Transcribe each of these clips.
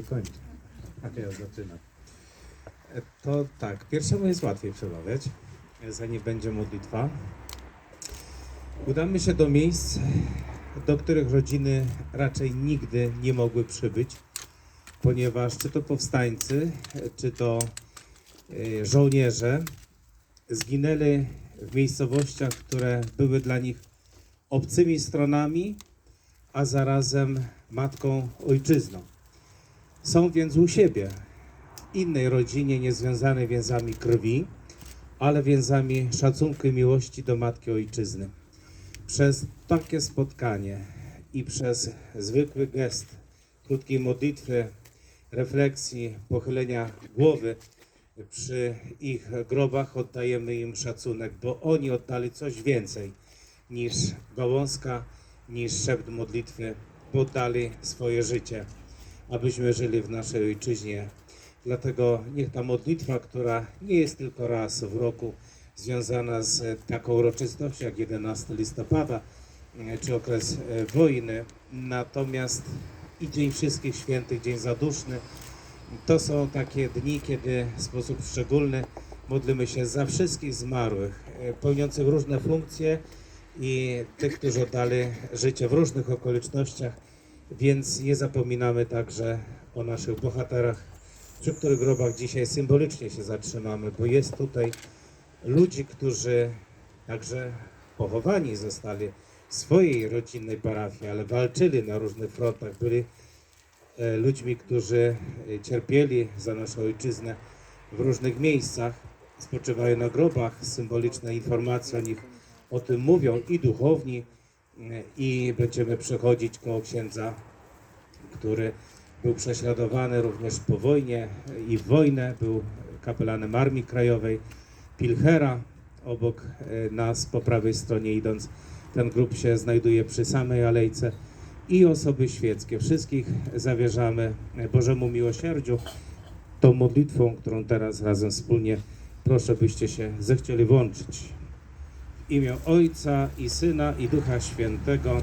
wykończy. A ja zaczynam. E, To tak, pierwszemu jest łatwiej przemawiać, zanim będzie modlitwa. Udamy się do miejsc, do których rodziny raczej nigdy nie mogły przybyć, ponieważ czy to powstańcy, czy to e, żołnierze zginęli w miejscowościach, które były dla nich obcymi stronami, a zarazem matką ojczyzną. Są więc u siebie, innej rodzinie, niezwiązanej więzami krwi, ale więzami szacunku i miłości do matki ojczyzny. Przez takie spotkanie i przez zwykły gest krótkiej modlitwy, refleksji, pochylenia głowy przy ich grobach oddajemy im szacunek, bo oni oddali coś więcej niż gałązka, niż szept modlitwy, bo oddali swoje życie, abyśmy żyli w naszej ojczyźnie. Dlatego niech ta modlitwa, która nie jest tylko raz w roku związana z taką uroczystością jak 11 listopada, e, czy okres e, wojny, natomiast i Dzień Wszystkich Świętych, Dzień Zaduszny, to są takie dni, kiedy w sposób szczególny modlimy się za wszystkich zmarłych, e, pełniących różne funkcje i tych, którzy oddali życie w różnych okolicznościach, więc nie zapominamy także o naszych bohaterach, przy których grobach dzisiaj symbolicznie się zatrzymamy, bo jest tutaj ludzi, którzy także pochowani zostali w swojej rodzinnej parafii, ale walczyli na różnych frontach, byli e, ludźmi, którzy cierpieli za naszą ojczyznę w różnych miejscach, spoczywają na grobach, symboliczne informacje o nich o tym mówią i duchowni, i będziemy przechodzić koło księdza, który był prześladowany również po wojnie i w wojnę, był kapelanem Armii Krajowej, Pilchera, obok e, nas po prawej stronie idąc. Ten grób się znajduje przy samej alejce i osoby świeckie. Wszystkich zawierzamy Bożemu miłosierdziu tą modlitwą, którą teraz razem wspólnie proszę, byście się zechcieli włączyć. W imię Ojca i Syna i Ducha Świętego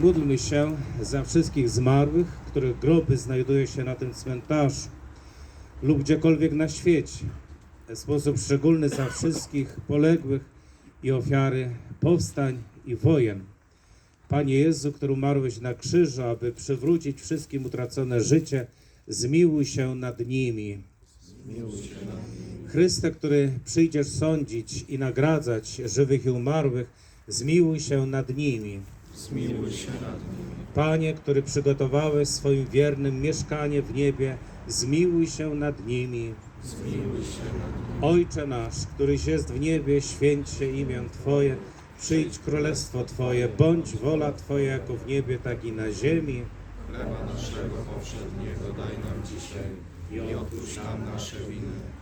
módlmy się za wszystkich zmarłych, których groby znajdują się na tym cmentarzu lub gdziekolwiek na świecie. W sposób szczególny za wszystkich poległych i ofiary powstań i wojen. Panie Jezu, który umarłeś na krzyżu, aby przywrócić wszystkim utracone życie, zmiłuj się nad nimi. Chryste, który przyjdziesz sądzić i nagradzać żywych i umarłych, zmiłuj się nad nimi. Zmiłuj się nad nimi. Panie, który przygotowałeś swoim wiernym mieszkanie w niebie, zmiłuj się nad nimi. Zmiłuj się nad nimi. Ojcze nasz, któryś jest w niebie, święć się imię Twoje, przyjdź królestwo Twoje, bądź wola Twoja jako w niebie, tak i na ziemi. Chleba naszego powszedniego daj nam dzisiaj i odpuść nam nasze winy,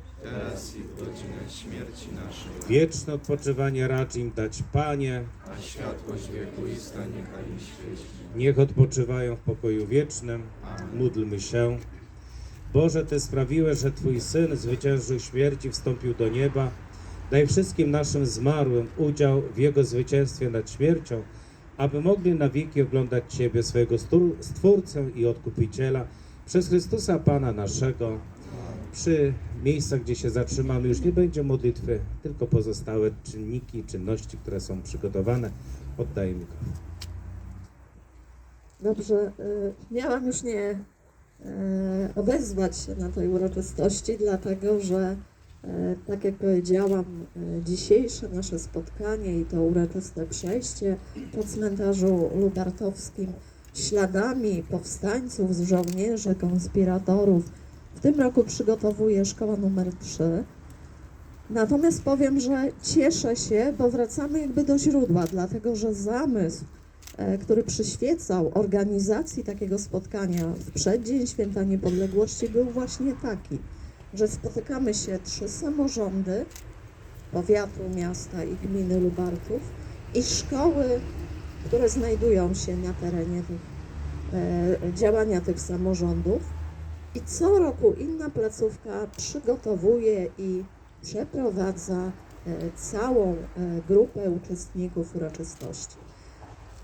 teraz i w godzinę śmierci naszej. Wieczne odpoczywanie racz im dać, Panie. A światłość wiekuista niechaj im świeci. Niech odpoczywają w pokoju wiecznym. Amen. Módlmy się. Boże, Ty sprawiłeś, że Twój Syn zwyciężył śmierć i wstąpił do nieba. Daj wszystkim naszym zmarłym udział w Jego zwycięstwie nad śmiercią, aby mogli na wieki oglądać Ciebie, swojego Stwór- Stwórcę i Odkupiciela, przez Chrystusa Pana naszego. Przy miejscach, gdzie się zatrzymamy, już nie będzie modlitwy, tylko pozostałe czynniki, czynności, które są przygotowane. Oddaję mikrofon. Dobrze, y, miałam już nie y, odezwać się na tej uroczystości, dlatego że, y, tak jak powiedziałam, dzisiejsze nasze spotkanie i to uroczyste przejście po cmentarzu lubartowskim śladami powstańców, żołnierzy, konspiratorów w tym roku przygotowuje szkoła numer 3. Natomiast powiem, że cieszę się, bo wracamy jakby do źródła, dlatego że zamysł e, który przyświecał organizacji takiego spotkania w przeddzień Święta Niepodległości był właśnie taki, że spotykamy się trzy samorządy powiatu, miasta i gminy Lubartów i szkoły, które znajdują się na terenie tych, e, działania tych samorządów. I co roku inna placówka przygotowuje i przeprowadza e, całą e, grupę uczestników uroczystości.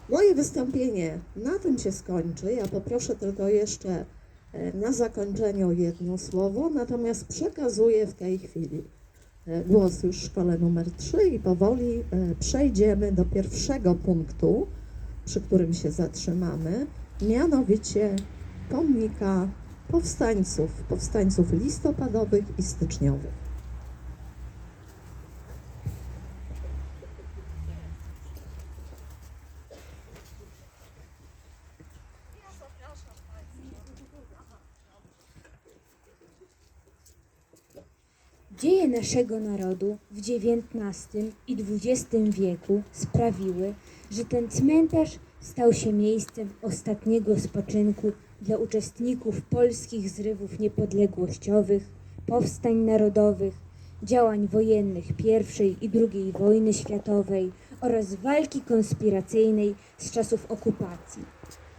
Moje wystąpienie na tym się skończy. Ja poproszę tylko jeszcze e, na zakończenie o jedno słowo, natomiast przekazuję w tej chwili głos już szkole numer 3 i powoli przejdziemy do pierwszego punktu, przy którym się zatrzymamy, mianowicie pomnika powstańców, powstańców listopadowych i styczniowych. Dzieje naszego narodu w XIX i XX wieku sprawiły, że ten cmentarz stał się miejscem ostatniego spoczynku dla uczestników polskich zrywów niepodległościowych, powstań narodowych, działań wojennych I i II wojny światowej oraz walki konspiracyjnej z czasów okupacji.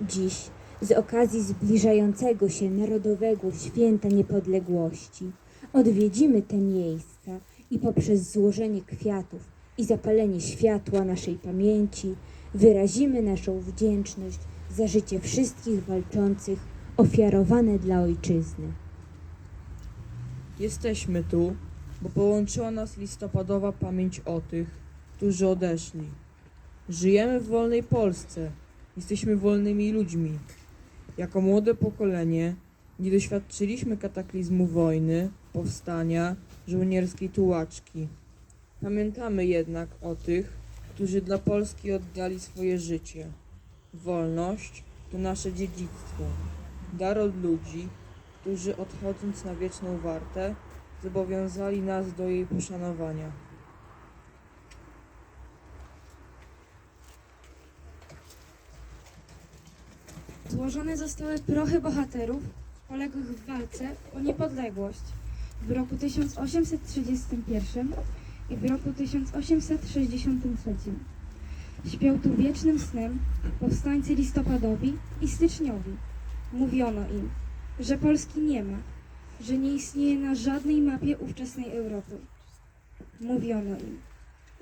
Dziś, z okazji zbliżającego się Narodowego Święta Niepodległości, odwiedzimy te miejsca i poprzez złożenie kwiatów i zapalenie światła naszej pamięci wyrazimy naszą wdzięczność za życie wszystkich walczących ofiarowane dla ojczyzny. Jesteśmy tu, bo połączyła nas listopadowa pamięć o tych, którzy odeszli. Żyjemy w wolnej Polsce. Jesteśmy wolnymi ludźmi. Jako młode pokolenie nie doświadczyliśmy kataklizmu wojny, powstania, żołnierskiej tułaczki. Pamiętamy jednak o tych, którzy dla Polski oddali swoje życie. Wolność to nasze dziedzictwo, dar od ludzi, którzy odchodząc na wieczną wartę, zobowiązali nas do jej poszanowania. Złożone zostały prochy bohaterów poległych w walce o niepodległość w roku 1831 i w roku 1863. Śpią tu wiecznym snem powstańcy listopadowi i styczniowi. Mówiono im, że Polski nie ma, że nie istnieje na żadnej mapie ówczesnej Europy. Mówiono im,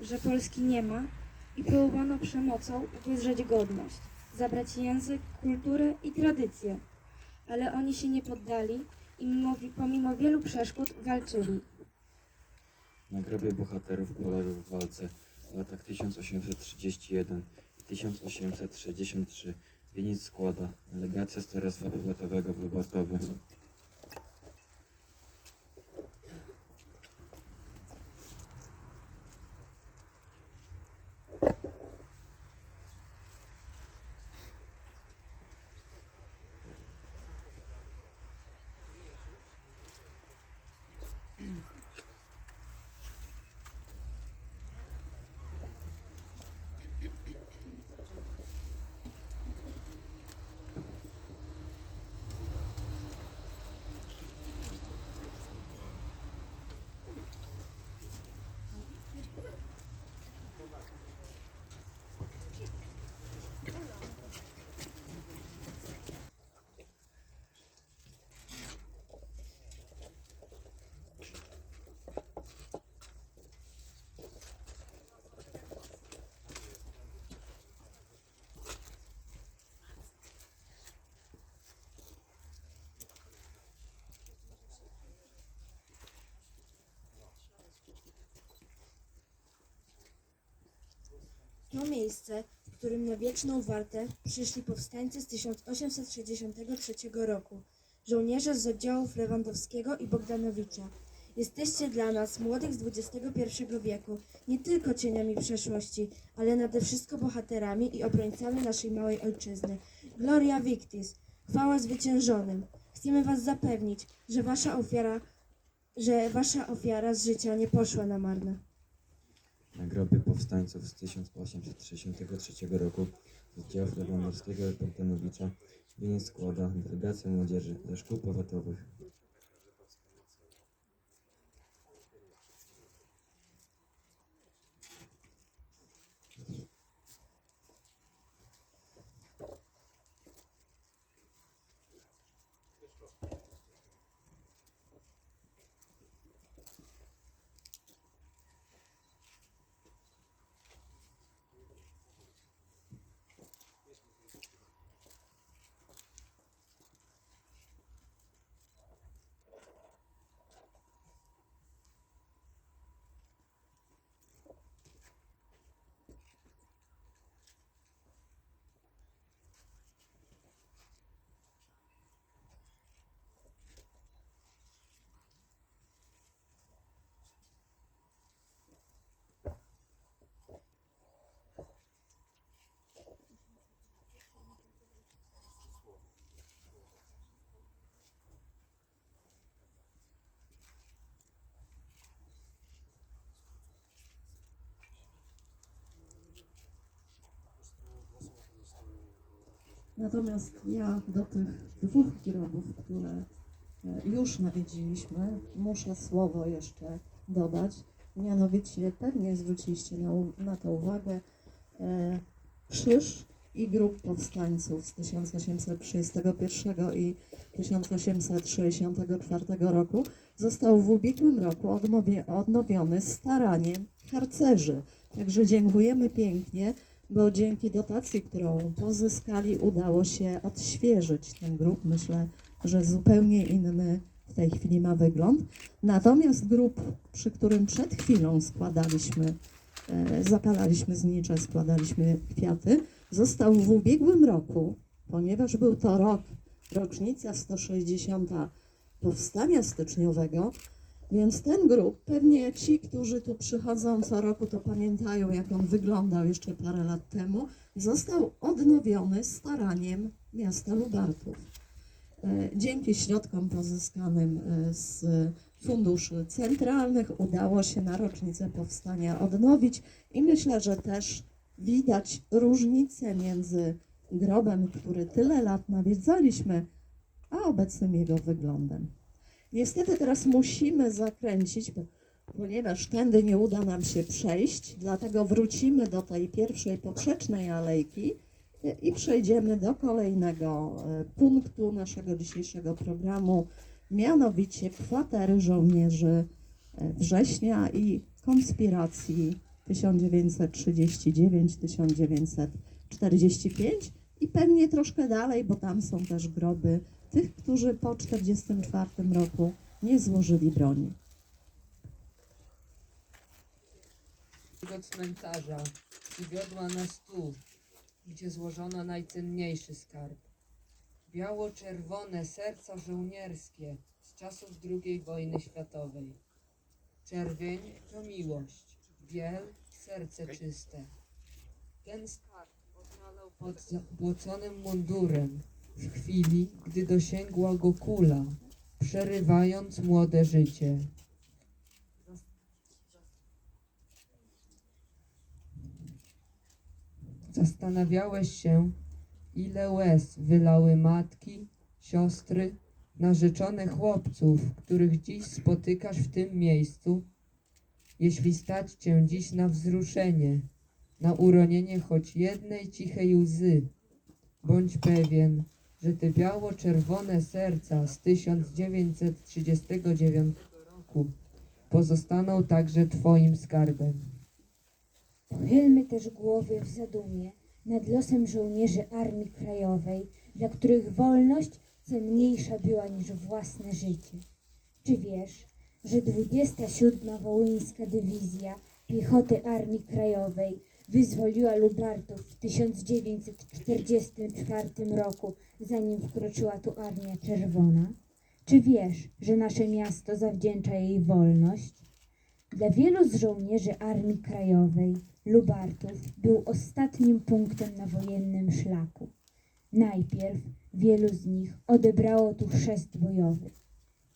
że Polski nie ma i próbowano przemocą wydrzeć godność, zabrać język, kulturę i tradycje. Ale oni się nie poddali i mimo, pomimo wielu przeszkód walczyli. Na grobie bohaterów poległych w walce w latach 1831 i 1863 wieniec składa delegacja Starostwa Powiatowego w Lubartowie. To miejsce, w którym na wieczną wartę przyszli powstańcy z 1863 roku, żołnierze z oddziałów Lewandowskiego i Bogdanowicza. Jesteście dla nas, młodych z XXI wieku, nie tylko cieniami przeszłości, ale nade wszystko bohaterami i obrońcami naszej małej ojczyzny. Gloria Victis, chwała zwyciężonym. Chcemy was zapewnić, że wasza ofiara, że wasza ofiara z życia nie poszła na marne. Na grobie powstańców z 1863 roku z oddziałów Lewandowskiego i Bogdanowicza wieniec składa delegacja młodzieży ze szkół powiatowych. Natomiast ja do tych dwóch grobów, które e, już nawiedziliśmy, muszę słowo jeszcze dodać. Mianowicie pewnie zwróciliście na, na to uwagę e, krzyż i grób powstańców z 1831 i 1864 roku został w ubiegłym roku odnowiony staraniem harcerzy. Także dziękujemy pięknie, bo dzięki dotacji, którą pozyskali, udało się odświeżyć ten grób. Myślę, że zupełnie inny w tej chwili ma wygląd. Natomiast grób, przy którym przed chwilą składaliśmy, e, zapalaliśmy znicze, składaliśmy kwiaty, został w ubiegłym roku, ponieważ był to rok, rocznica 160 powstania styczniowego, więc ten grób, pewnie ci, którzy tu przychodzą co roku, to pamiętają, jak on wyglądał jeszcze parę lat temu, został odnowiony staraniem miasta Lubartów. E, Dzięki środkom pozyskanym e, z funduszy centralnych udało się na rocznicę powstania odnowić i myślę, że też widać różnicę między grobem, który tyle lat nawiedzaliśmy, a obecnym jego wyglądem. Niestety teraz musimy zakręcić, ponieważ tędy nie uda nam się przejść, dlatego wrócimy do tej pierwszej poprzecznej alejki i przejdziemy do kolejnego e, punktu naszego dzisiejszego programu, mianowicie kwatery żołnierzy e, września i konspiracji 1939-1945 i pewnie troszkę dalej, bo tam są też groby tych, którzy po 1944 roku nie złożyli broni. do cmentarza i wiodła nas tu, gdzie złożono najcenniejszy skarb. Biało-czerwone serca żołnierskie z czasów II wojny światowej. Czerwień to miłość, biel serce czyste. Ten skarb odnalał pod zabłoconym mundurem w chwili, gdy dosięgła go kula, przerywając młode życie. Zastanawiałeś się, ile łez wylały matki, siostry, narzeczone chłopców, których dziś spotykasz w tym miejscu? Jeśli stać cię dziś na wzruszenie, na uronienie choć jednej cichej łzy, bądź pewien, że te biało-czerwone serca z 1939 roku pozostaną także twoim skarbem. Pochylmy też głowy w zadumie nad losem żołnierzy Armii Krajowej, dla których wolność cenniejsza była niż własne życie. Czy wiesz, że 27. Wołyńska Dywizja Piechoty Armii Krajowej wyzwoliła Lubartów w 1944 roku, zanim wkroczyła tu Armia Czerwona? Czy wiesz, że nasze miasto zawdzięcza jej wolność? Dla wielu z żołnierzy Armii Krajowej Lubartów był ostatnim punktem na wojennym szlaku. Najpierw wielu z nich odebrało tu chrzest bojowy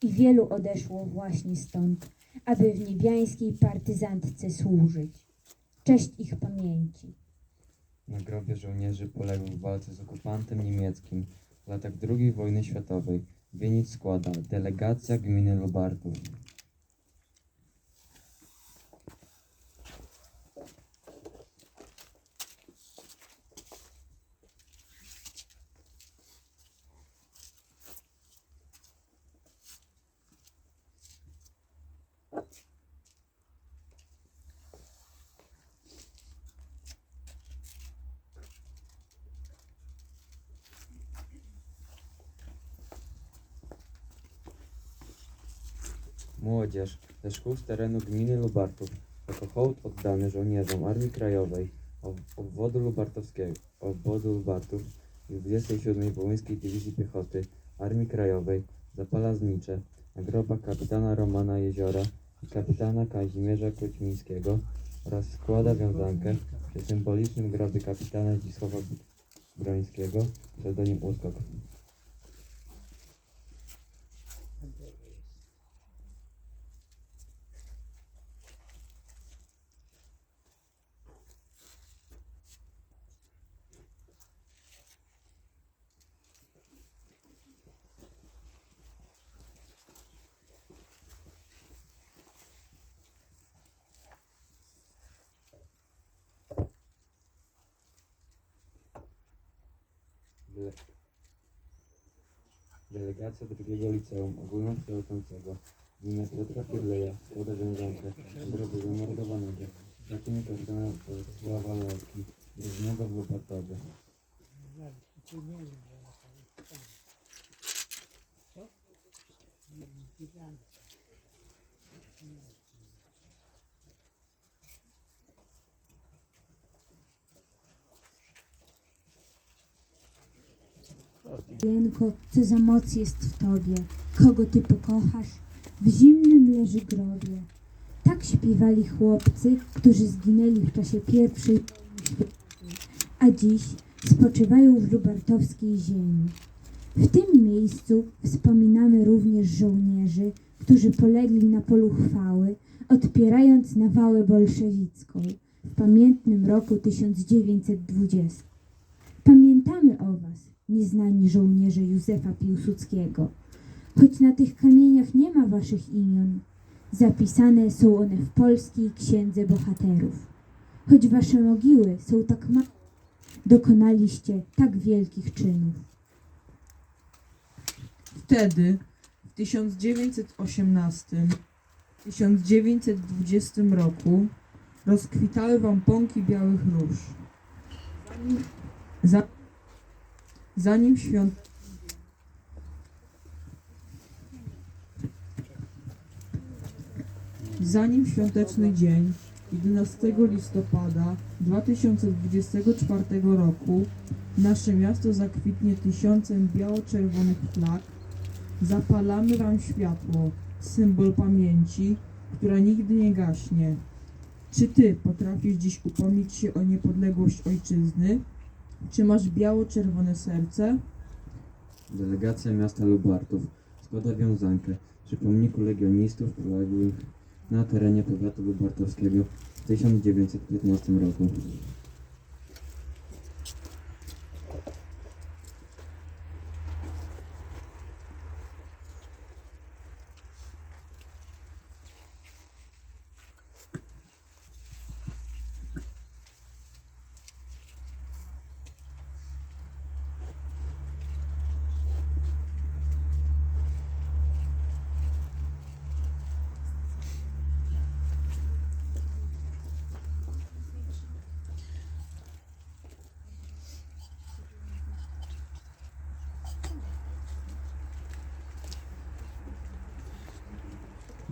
i wielu odeszło właśnie stąd, aby w niebiańskiej partyzantce służyć. Cześć ich pamięci. Na grobie żołnierzy poległych w walce z okupantem niemieckim w latach II wojny światowej wieniec składa delegacja gminy Lubartów. Młodzież ze szkół z terenu gminy Lubartów jako hołd oddany żołnierzom Armii Krajowej ob- obwodu lubartowskiego, obwodu Lubartów i 27. Wołyńskiej Dywizji Piechoty Armii Krajowej zapala znicze na grobach kapitana Romana Jeziora i kapitana Kazimierza Koćmińskiego oraz składa wiązankę przy symbolicznym grobie kapitana Zdzisława Brońskiego, pseudonim Uskok. Delegacja drugiego liceum ogólnokształcącego imienia Piotra Firleja składa wiązankę grobu zamordowanego Zaczynie kapitana Sława Lorki różnego w Lubartowie. Jenko, co za moc jest w tobie, kogo ty pokochasz, w zimnym leży grobie. Tak śpiewali chłopcy, którzy zginęli w czasie pierwszej wojny światowej, a dziś spoczywają w lubartowskiej ziemi. W tym miejscu wspominamy również żołnierzy, którzy polegli na polu chwały, odpierając nawałę bolszewicką w pamiętnym roku 1920. Pamiętamy o Was, nieznani żołnierze Józefa Piłsudskiego. Choć na tych kamieniach nie ma Waszych imion, zapisane są one w polskiej księdze bohaterów. Choć Wasze mogiły są tak małe, dokonaliście tak wielkich czynów. Wtedy, w 1918-1920 roku, rozkwitały wam pąki białych róż. Zanim, za, zanim świąt... Zanim świąteczny dzień 11 listopada 2024 roku nasze miasto zakwitnie tysiącem biało-czerwonych flag, zapalamy Wam światło, symbol pamięci, która nigdy nie gaśnie. Czy Ty potrafisz dziś upomnieć się o niepodległość ojczyzny? Czy masz biało-czerwone serce? Delegacja miasta Lubartów składa wiązankę przy pomniku legionistów poległych na terenie powiatu lubartowskiego w 1915 roku.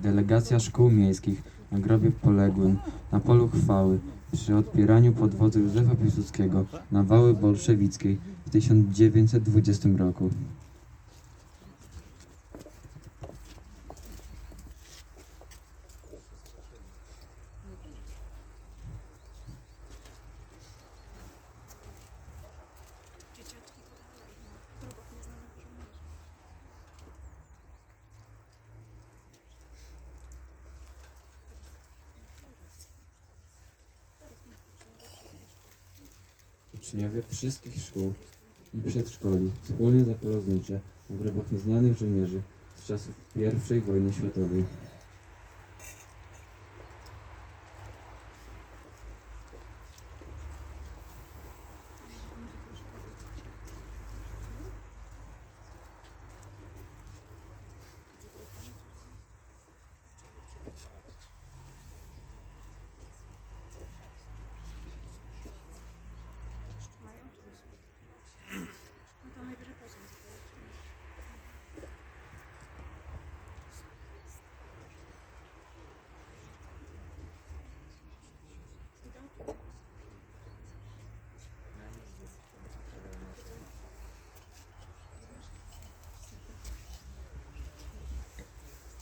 Delegacja szkół miejskich na grobie poległym na polu chwały przy odpieraniu pod wodzą Józefa Piłsudskiego nawały bolszewickiej w 1920 roku. Uczniowie wszystkich szkół i przedszkoli wspólnie zapalą znicze w grobach nieznanych żołnierzy z czasów I wojny światowej.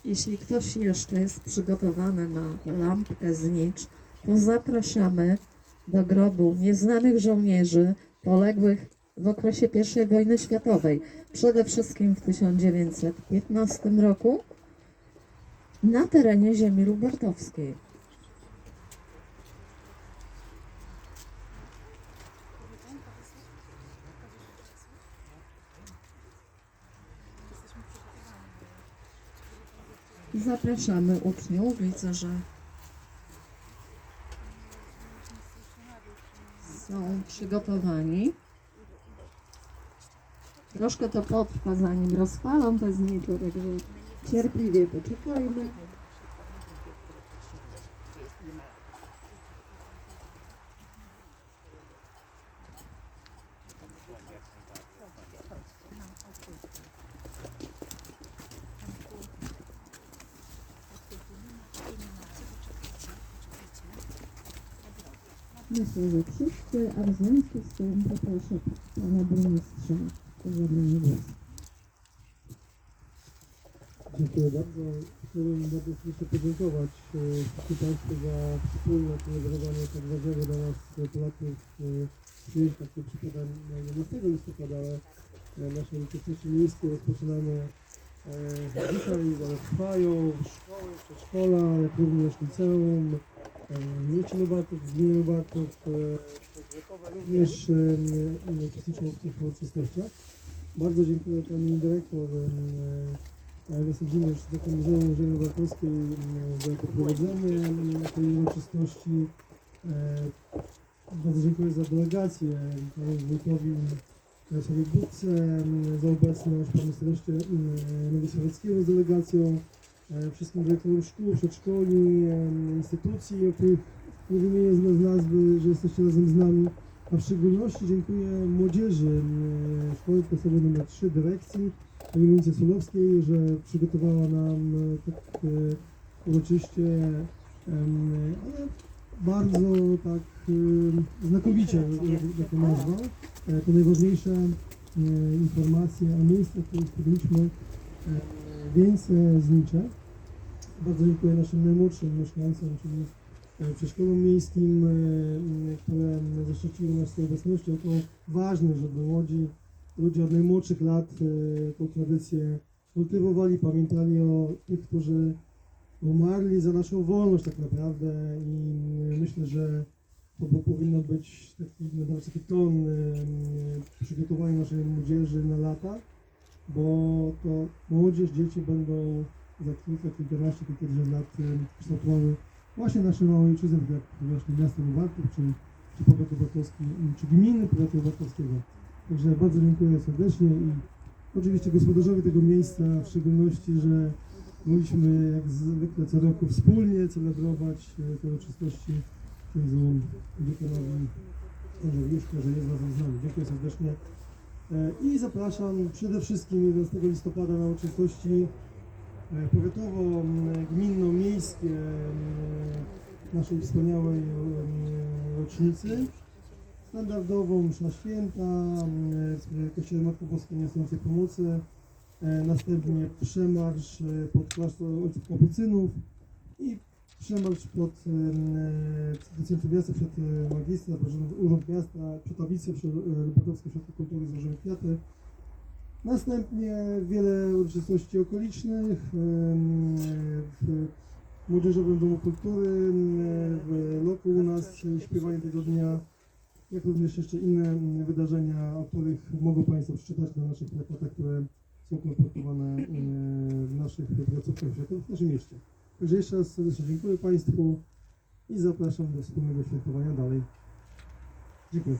Jeśli ktoś jeszcze jest przygotowany na lampkę znicz, to zapraszamy do grobu nieznanych żołnierzy poległych w okresie I wojny światowej, przede wszystkim w 1915 roku na terenie ziemi lubartowskiej. Zapraszamy uczniów. Widzę, że są przygotowani. Troszkę to potrwa, zanim rozpalą te zniczu, także cierpliwie poczekajmy. Że wszyscy, a w związku z tym poproszę pana burmistrza o zabranie głosu. Dziękuję bardzo. Chciałbym bardzo serdecznie podziękować e, wszystkim Państwu za wspólne celebrowanie tak ważnego dla nas e, Polaków święta, które przypada na 11 listopada, ale e, nasze uczestnicze miejskie rozpoczynamy dzisiaj, ale trwają szkoły, przedszkola, jak również liceum, e, gminy Lubartów, e, powiatowe również e, e, uczestniczą w tych uroczystościach. Bardzo dziękuję Pani Dyrektor e, ale sądzimy, że takie Muzeum Muzeum Wartowskiej za poprowadzenie tej uroczystości. E, Bardzo dziękuję za delegację panu wójtowi Jarosowi Budce, za obecność panu staroście mm, Nowosowieckiego z delegacją, e, wszystkim dyrektorom szkół, przedszkoli, em, instytucji, o których nie wymienię z nazwy, że jesteście razem z nami. A w szczególności dziękuję młodzieży Szkoły Podstawowej nr 3 dyrekcji, pani Monice Solowskiej, że przygotowała nam e, tak e, uroczyście, ale bardzo tak e, znakomicie, nazwa. E, To najważniejsze e, informacje o miejscach, w których podjęliśmy e, wieńce znicze. Bardzo dziękuję naszym najmłodszym mieszkańcom, czyli e, przedszkolom miejskim, e, które zaszczyciły nas swoją obecnością. To ważne, żeby młodzi ludzie od najmłodszych lat e, tą tradycję kultywowali, pamiętali o tych, którzy umarli za naszą wolność tak naprawdę i e, myślę, że to powinno być taki, no, taki ton e, przygotowania naszej młodzieży na lata, bo to młodzież, dzieci będą za kilka, kilkanaście, kilkadziesiąt lat e, kształtowały właśnie nasze małe ojczyzny, tak jak właśnie miasto Lubartów, czy, czy powiat lubartowski, czy gminy powiatu lubartowskiego. Także bardzo dziękuję serdecznie i oczywiście gospodarzowi tego miejsca, w szczególności, że mogliśmy jak zwykle co roku wspólnie celebrować e, te uroczystości księdzu dziekanowi Stężowiuszka, że jest razem z nami. Dziękuję serdecznie. E, I zapraszam przede wszystkim 11 listopada na uroczystości e, powiatowo-gminno-miejskie e, naszej wspaniałej rocznicy. Standardową msza święta Kościele Matki Boskiej Niosącej Pomocy, następnie przemarsz pod klasztor Ojców Kapucynów. I przemarsz pod e, e, centrum miasta przed magistra, przed Urząd Miasta, przed tablicę przed Lubatowskie Ośrodek Kultury złożymy kwiaty. Następnie wiele uroczystości okolicznych w Młodzieżowym Domu Kultury, w Loku u nas śpiewanie tego dnia jak również jeszcze inne wydarzenia, o których mogą Państwo przeczytać na naszych plakatach, które są kolportowane w naszych placówkach w naszym mieście. Także jeszcze raz serdecznie dziękuję Państwu i zapraszam do wspólnego świętowania dalej. Dziękuję.